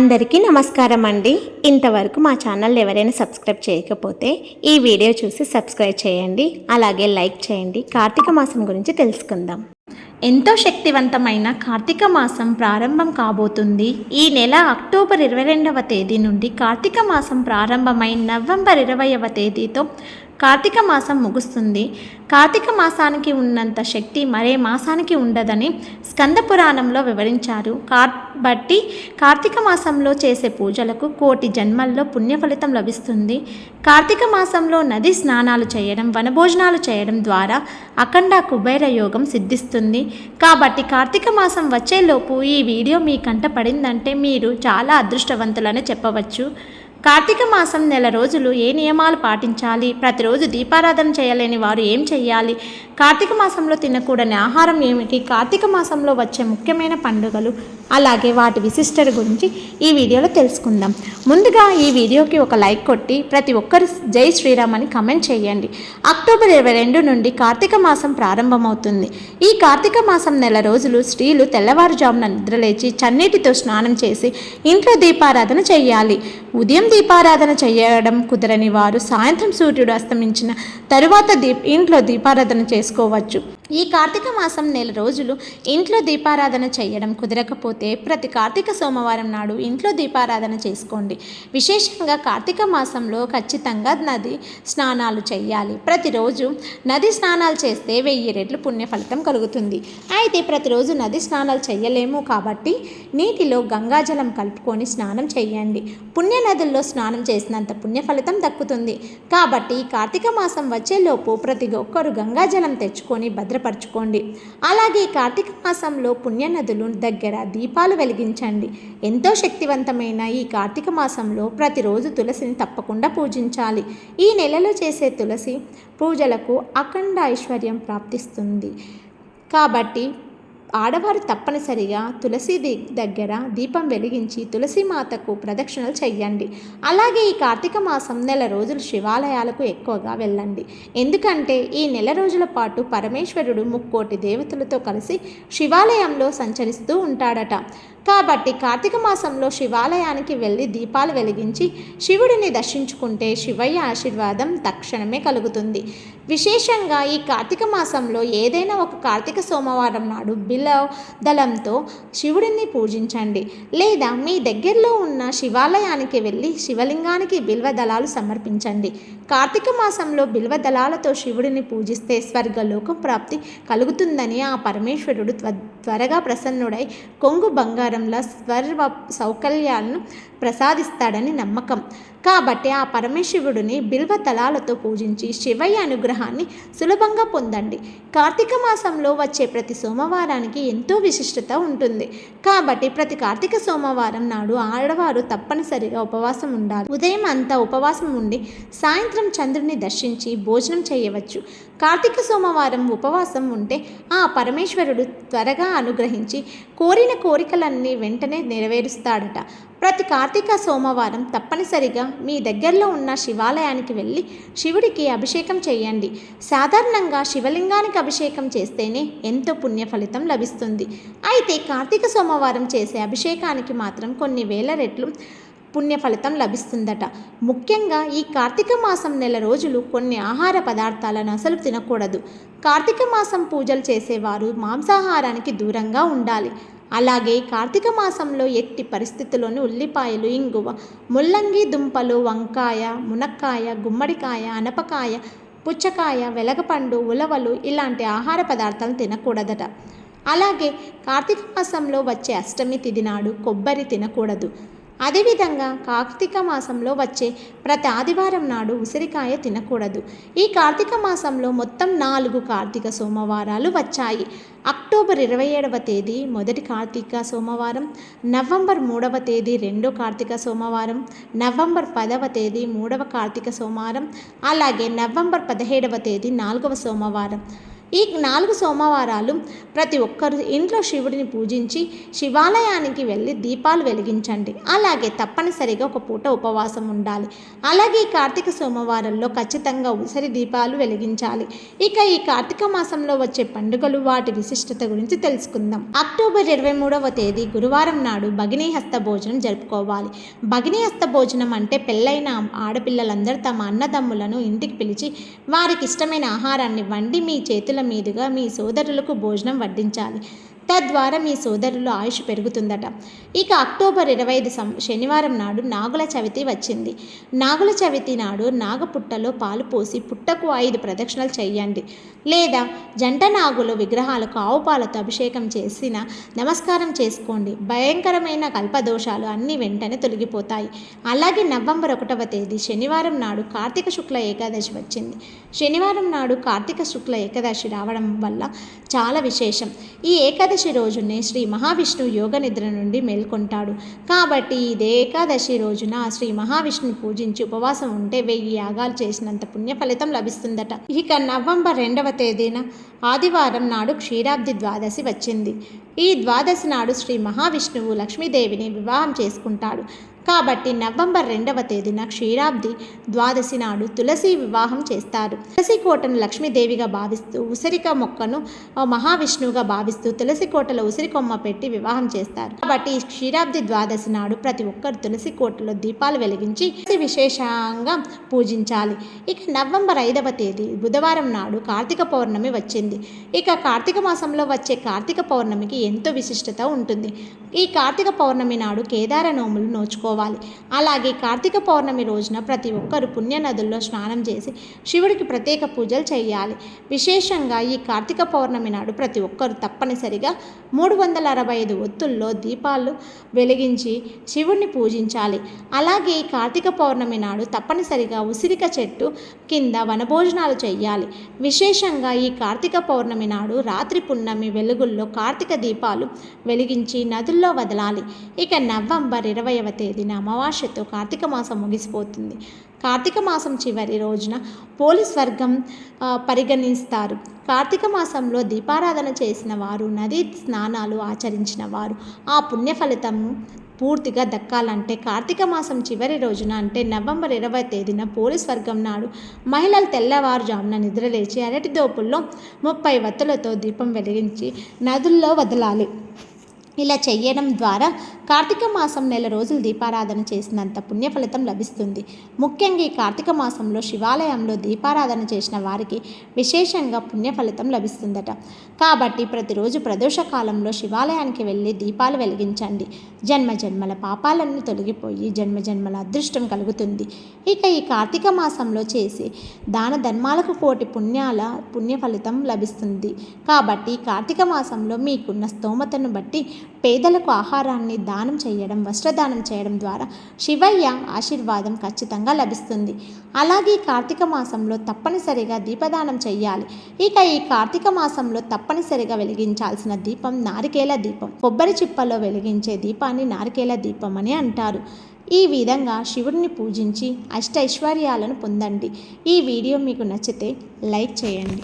అందరికీ నమస్కారం అండి. ఇంతవరకు మా ఛానల్ ఎవరైనా సబ్స్క్రైబ్ చేయకపోతే ఈ వీడియో చూసి సబ్స్క్రైబ్ చేయండి. అలాగే లైక్ చేయండి. కార్తీక మాసం గురించి తెలుసుకుందాం. ఎంతో శక్తివంతమైన కార్తీక మాసం ప్రారంభం కాబోతుంది. ఈ నెల అక్టోబర్ ఇరవై రెండవ తేదీ నుండి కార్తీక మాసం ప్రారంభమై నవంబర్ ఇరవైవ తేదీతో కార్తీక మాసం ముగుస్తుంది. కార్తీక మాసానికి ఉన్నంత శక్తి మరే మాసానికి ఉండదని స్కంద పురాణంలో వివరించారు. కాబట్టి కార్తీక మాసంలో చేసే పూజలకు కోటి జన్మల్లో పుణ్య ఫలితం లభిస్తుంది. కార్తీక మాసంలో నది స్నానాలు చేయడం వనభోజనాలు చేయడం ద్వారా అఖండ కుబేర యోగం సిద్ధిస్తుంది. కాబట్టి కార్తీక మాసం వచ్చేలోపు ఈ వీడియో మీ కంట పడిందంటే మీరు చాలా అదృష్టవంతులని చెప్పవచ్చు. కార్తీక మాసం నెల రోజులు ఏ నియమాలు పాటించాలి? ప్రతిరోజు దీపారాధన చేయలేని వారు ఏం చేయాలి కార్తీక మాసంలో తినకూడని ఆహారం ఏమిటి? కార్తీక మాసంలో వచ్చే ముఖ్యమైన పండుగలు అలాగే వాటి విశిష్టత గురించి ఈ వీడియోలో తెలుసుకుందాం. ముందుగా ఈ వీడియోకి ఒక లైక్ కొట్టి ప్రతి ఒక్కరు జై శ్రీరామ్ అని కమెంట్ చేయండి. అక్టోబర్ ఇరవై రెండు నుండి కార్తీక మాసం ప్రారంభమవుతుంది. ఈ కార్తీక మాసం నెల రోజులు స్త్రీలు తెల్లవారుజామున నిద్రలేచి చన్నీటితో స్నానం చేసి ఇంట్లో దీపారాధన చేయాలి. ఉదయం దీపారాధన చేయడం కుదరని వారు సాయంత్రం సూర్యుడు అస్తమించిన తరువాత దీప్ ఇంట్లో దీపారాధన చేసుకోవచ్చు. ఈ కార్తీక మాసం నెల రోజులు ఇంట్లో దీపారాధన చేయడం కుదరకపోతే ప్రతి కార్తీక సోమవారం నాడు ఇంట్లో దీపారాధన చేసుకోండి. విశేషంగా కార్తీక మాసంలో ఖచ్చితంగా నది స్నానాలు చేయాలి. ప్రతిరోజు నది స్నానాలు చేస్తే వెయ్యి రెట్లు పుణ్య ఫలితం కలుగుతుంది. అయితే ప్రతిరోజు నది స్నానాలు చేయలేము కాబట్టి నీటిలో గంగాజలం కలుపుకొని స్నానం చేయండి. పుణ్య నదుల్లో స్నానం చేసినంత పుణ్య ఫలితం దక్కుతుంది. కాబట్టి కార్తీక మాసం వచ్చేలోపు ప్రతి ఒక్కరు గంగాజలం తెచ్చుకొని భద్రపరచుకోండి. అలాగే ఈ కార్తీక మాసంలో పుణ్య నదులు దగ్గర దీపాలు వెలిగించండి. ఎంతో శక్తివంతమైన ఈ కార్తీక మాసంలో ప్రతిరోజు తులసిని తప్పకుండా పూజించాలి. ఈ నెలలో చేసే తులసి పూజలకు అఖండ ఐశ్వర్యం ప్రాప్తిస్తుంది. కాబట్టి ఆడవారు తప్పనిసరిగా తులసి ది- దగ్గర దీపం వెలిగించి తులసి మాతకు ప్రదక్షిణలు చెయ్యండి. అలాగే ఈ కార్తీక మాసం నెల రోజులు శివాలయాలకు ఎక్కువగా వెళ్ళండి. ఎందుకంటే ఈ నెల రోజుల పాటు పరమేశ్వరుడు ముక్కోటి దేవతలతో కలిసి శివాలయంలో సంచరిస్తూ ఉంటాడట. కాబట్టి కార్తీక మాసంలో శివాలయానికి వెళ్ళి దీపాలు వెలిగించి శివుడిని దర్శించుకుంటే శివయ్య ఆశీర్వాదం తక్షణమే కలుగుతుంది. విశేషంగా ఈ కార్తీక మాసంలో ఏదైనా ఒక కార్తీక సోమవారం నాడు బిల దళంతో శివుడిని పూజించండి. లేదా మీ దగ్గరలో ఉన్న శివాలయానికి వెళ్ళి శివలింగానికి బిల్వ దళాలు సమర్పించండి. కార్తీక మాసంలో బిల్వ దళాలతో శివుడిని పూజిస్తే స్వర్గలోకం ప్రాప్తి కలుగుతుందని ఆ పరమేశ్వరుడు త్వ త్వరగా ప్రసన్నుడై కొంగు బంగారం బంగారంలా స్వర్వ సౌకర్యాలను ప్రసాదిస్తాడని నమ్మకం. కాబట్టి ఆ పరమేశ్వరుడిని బిల్వ తలాలతో పూజించి శివయ్య అనుగ్రహాన్ని సులభంగా పొందండి. కార్తీక మాసంలో వచ్చే ప్రతి సోమవారానికి ఎంతో విశిష్టత ఉంటుంది. కాబట్టి ప్రతి కార్తీక సోమవారం నాడు ఆడవారు తప్పనిసరిగా ఉపవాసం ఉండాలి. ఉదయం అంతా ఉపవాసం ఉండి సాయంత్రం చంద్రుని దర్శించి భోజనం చేయవచ్చు. కార్తీక సోమవారం ఉపవాసం ఉంటే ఆ పరమేశ్వరుడు త్వరగా అనుగ్రహించి కోరిన కోరికలన్నీ వెంటనే నెరవేరుస్తాడట. ప్రతి కార్తీక సోమవారం తప్పనిసరిగా మీ దగ్గరలో ఉన్న శివాలయానికి వెళ్ళి శివుడికి అభిషేకం చేయండి. సాధారణంగా శివలింగానికి అభిషేకం చేస్తేనే ఎంతో పుణ్య ఫలితం లభిస్తుంది. అయితే కార్తీక సోమవారం చేసే అభిషేకానికి మాత్రం కొన్ని వేల రెట్లు పుణ్య ఫలితం లభిస్తుందట. ముఖ్యంగా ఈ కార్తీక మాసం నెల రోజులు కొన్ని ఆహార పదార్థాలను అసలు తినకూడదు. కార్తీక మాసం పూజలు చేసేవారు మాంసాహారానికి దూరంగా ఉండాలి. అలాగే కార్తీక మాసంలో ఎట్టి పరిస్థితుల్లోనూ ఉల్లిపాయలు ఇంగువ ముల్లంగి దుంపలు వంకాయ మునక్కాయ గుమ్మడికాయ అనపకాయ పుచ్చకాయ వెలగపండు ఉలవలు ఇలాంటి ఆహార పదార్థాలు తినకూడదట. అలాగే కార్తీక మాసంలో వచ్చే అష్టమి తిది నాడు కొబ్బరి తినకూడదు. అదేవిధంగా కార్తీక మాసంలో వచ్చే ప్రతి ఆదివారం నాడు ఉసిరికాయ తినకూడదు. ఈ కార్తీక మాసంలో మొత్తం నాలుగు కార్తీక సోమవారాలు వచ్చాయి. అక్టోబర్ ఇరవై ఏడవ తేదీ మొదటి కార్తీక సోమవారం నవంబర్ మూడవ తేదీ రెండో కార్తీక సోమవారం నవంబర్ పదవ తేదీ మూడవ కార్తీక సోమవారం అలాగే నవంబర్ పదిహేడవ తేదీ నాలుగవ సోమవారం. ఈ నాలుగు సోమవారాలు ప్రతి ఒక్కరు ఇంట్లో శివుడిని పూజించి శివాలయానికి వెళ్ళి దీపాలు వెలిగించండి. అలాగే తప్పనిసరిగా ఒక పూట ఉపవాసం ఉండాలి. అలాగే ఈ కార్తీక సోమవారంలో ఖచ్చితంగా ఉసిరి దీపాలు వెలిగించాలి. ఇక ఈ కార్తీక మాసంలో వచ్చే పండుగలు వాటి విశిష్టత గురించి తెలుసుకుందాం. అక్టోబర్ ఇరవై మూడవ తేదీ గురువారం నాడు భగినీ హస్త భోజనం జరుపుకోవాలి. భగినీ హస్త భోజనం అంటే పెళ్ళైన ఆడపిల్లలందరూ తమ అన్నదమ్ములను ఇంటికి పిలిచి వారికి ఇష్టమైన ఆహారాన్ని వండి మీ చేతుల మీదుగా మీ సోదరులకు భోజనం వడ్డించాలి. తద్వారా మీ సోదరులు ఆయుష్ పెరుగుతుందట. ఇక అక్టోబర్ ఇరవై ఐదు సం శనివారం నాడు నాగుల చవితి వచ్చింది. నాగుల చవితి నాడు నాగపుట్టలో పాలు పోసి పుట్టకు ఐదు ప్రదక్షిణలు చేయండి లేదా జంట నాగులు విగ్రహాలకు ఆవు పాలతో అభిషేకం చేసిన నమస్కారం చేసుకోండి. భయంకరమైన కల్పదోషాలు అన్నీ వెంటనే తొలగిపోతాయి. అలాగే నవంబర్ ఒకటవ తేదీ శనివారం నాడు కార్తీక శుక్ల ఏకాదశి వచ్చింది. శనివారం నాడు కార్తీక శుక్ల ఏకాదశి రావడం వల్ల చాలా విశేషం. ఈ ఏకాదశి రోజునే శ్రీ మహావిష్ణు యోగ నిద్ర నుండి మేల్కొంటాడు. కాబట్టి ఇదే ఏకాదశి రోజున శ్రీ మహావిష్ణుని పూజించి ఉపవాసం ఉంటే వెయ్యి యాగాలు చేసినంత పుణ్య ఫలితం లభిస్తుందట. ఇక నవంబర్ రెండవ తేదీన ఆదివారం నాడు క్షీరాబ్ది ద్వాదశి వచ్చింది. ఈ ద్వాదశి నాడు శ్రీ మహావిష్ణువు లక్ష్మీదేవిని వివాహం చేసుకుంటాడు. కాబట్టి నవంబర్ రెండవ తేదీన క్షీరాబ్ది ద్వాదశి నాడు తులసి వివాహం చేస్తారు. తులసి కోటను లక్ష్మీదేవిగా భావిస్తూ ఉసిరిక మొక్కను మహావిష్ణువుగా భావిస్తూ తులసి కోటలో ఉసిరి కొమ్మ పెట్టి వివాహం చేస్తారు. కాబట్టి క్షీరాబ్ది ద్వాదశి నాడు ప్రతి ఒక్కరు తులసి కోటలో దీపాలు వెలిగించి విశేషంగా పూజించాలి. ఇక నవంబర్ ఐదవ తేదీ బుధవారం నాడు కార్తీక పౌర్ణమి వచ్చింది. ఇక కార్తీక మాసంలో వచ్చే కార్తీక పౌర్ణమికి ఎంతో విశిష్టత ఉంటుంది. ఈ కార్తీక పౌర్ణమి నాడు కేదార నోములు నోచుకోవాలి. అలాగే కార్తీక పౌర్ణమి రోజున ప్రతి ఒక్కరు పుణ్య నదుల్లో స్నానం చేసి శివుడికి ప్రత్యేక పూజలు చేయాలి. విశేషంగా ఈ కార్తీక పౌర్ణమి నాడు ప్రతి ఒక్కరు తప్పనిసరిగా మూడు వందల అరవై ఐదు ఒత్తుల్లో దీపాలు వెలిగించి శివుణ్ణి పూజించాలి. అలాగే ఈ కార్తీక పౌర్ణమి నాడు తప్పనిసరిగా ఉసిరిక చెట్టు కింద వనభోజనాలు చేయాలి. విశేషంగా ఈ కార్తీక పౌర్ణమి నాడు రాత్రి పున్నమి వెలుగుల్లో కార్తీక దీపాలు వెలిగించి నదులు నదుల్లో వదలాలి. ఇక నవంబర్ ఇరవైవ తేదీన అమావాస్యతో కార్తీక మాసం ముగిసిపోతుంది. కార్తీక మాసం చివరి రోజున పోలీస్ వర్గం పరిగణిస్తారు. కార్తీక మాసంలో దీపారాధన చేసిన వారు నదీ స్నానాలు ఆచరించిన వారు ఆ పుణ్య ఫలితము పూర్తిగా దక్కాలంటే కార్తీక మాసం చివరి రోజున అంటే నవంబర్ ఇరవై తేదీన పోలీస్ వర్గం నాడు మహిళలు తెల్లవారుజామున నిద్రలేచి అరటి దోపుల్లో ముప్పై వత్తులతో దీపం వెలిగించి నదుల్లో వదలాలి. ఇలా చేయడం ద్వారా కార్తీక మాసం నెల రోజులు దీపారాధన చేసినంత పుణ్య ఫలితం లభిస్తుంది. ముఖ్యంగా ఈ కార్తీక మాసంలో శివాలయంలో దీపారాధన చేసిన వారికి విశేషంగా పుణ్య ఫలితం లభిస్తుందట. కాబట్టి ప్రతిరోజు ప్రదోష కాలంలో శివాలయానికి వెళ్ళి దీపాలు వెలిగించండి. జన్మ జన్మల పాపాలన్నీ తొలగిపోయి జన్మ జన్మల అదృష్టం కలుగుతుంది. ఇక ఈ కార్తీక మాసంలో చేసి దాన ధర్మాలకు కోటి పుణ్యాల పుణ్య ఫలితం లభిస్తుంది. కాబట్టి కార్తీక మాసంలో మీకున్న స్తోమతను బట్టి పేదలకు ఆహారాన్ని దానం చేయడం వస్త్రదానం చేయడం ద్వారా శివయ్య ఆశీర్వాదం ఖచ్చితంగా లభిస్తుంది. అలాగే కార్తీక మాసంలో తప్పనిసరిగా దీపదానం చేయాలి. ఇక ఈ కార్తీక మాసంలో తప్పనిసరిగా వెలిగించాల్సిన దీపం నారికేల దీపం. కొబ్బరి చిప్పలో వెలిగించే దీపాన్ని నారికేల దీపం అని అంటారు. ఈ విధంగా శివుడిని పూజించి అష్టైశ్వర్యాలను పొందండి. ఈ వీడియో మీకు నచ్చితే లైక్ చేయండి.